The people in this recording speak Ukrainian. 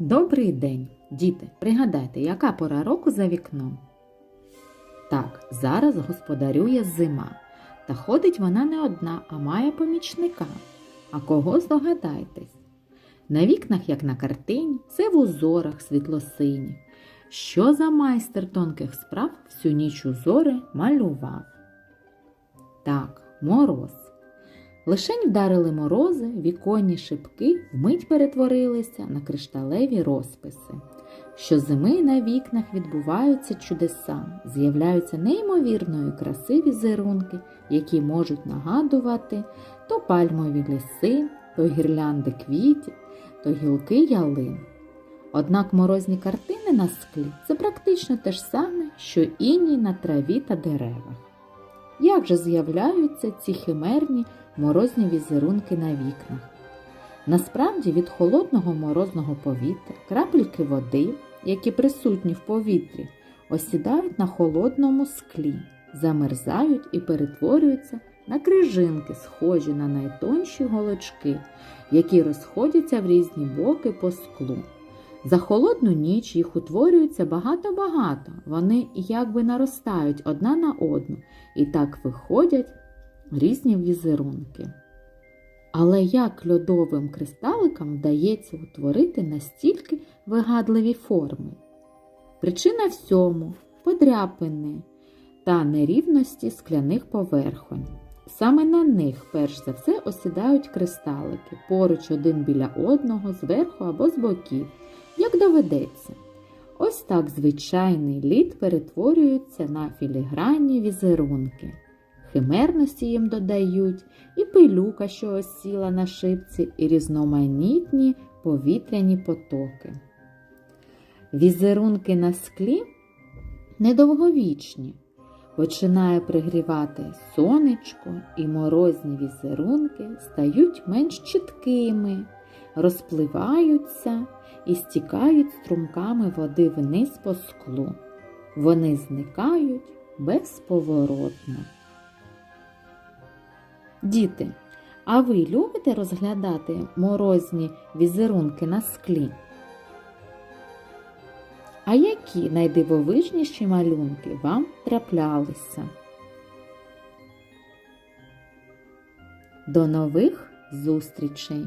Добрий день, діти! Пригадайте, яка пора року за вікном? Так, зараз господарює зима. Та ходить вона не одна, а має помічника. А кого здогадайтесь? На вікнах, як на картині, все в узорах світлосині. Що за майстер тонких справ всю ніч узори малював? Так, мороз. Лишень вдарили морози, віконні шибки вмить перетворилися на кришталеві розписи. Щозими на вікнах відбуваються чудеса, з'являються неймовірної краси візерунки, які можуть нагадувати то пальмові ліси, то гірлянди квітів, то гілки ялин. Однак морозні картини на склі це практично те ж саме, що іній на траві та деревах. Як же з'являються ці химерні морозні візерунки на вікнах? Насправді від холодного морозного повітря крапельки води, які присутні в повітрі, осідають на холодному склі, замерзають і перетворюються на крижинки, схожі на найтонші голочки, які розходяться в різні боки по склу. За холодну ніч їх утворюється багато-багато, вони якби наростають одна на одну і так виходять різні візерунки. Але як льодовим кристаликам вдається утворити настільки вигадливі форми? Причина всьому подряпини та нерівності скляних поверхонь. Саме на них перш за все осідають кристалики поруч один біля одного, зверху або з боків, як доведеться. Ось так звичайний лід перетворюється на філігранні візерунки. Химерності їм додають і пилюка, що осіла на шипці, і різноманітні повітряні потоки. Візерунки на склі недовговічні. Починає пригрівати сонечко, і морозні візерунки стають менш чіткими, розпливаються і стікають струмками води вниз по склу. Вони зникають безповоротно. Діти, а ви любите розглядати морозні візерунки на склі? А які найдивовижніші малюнки вам траплялися? До нових зустрічей!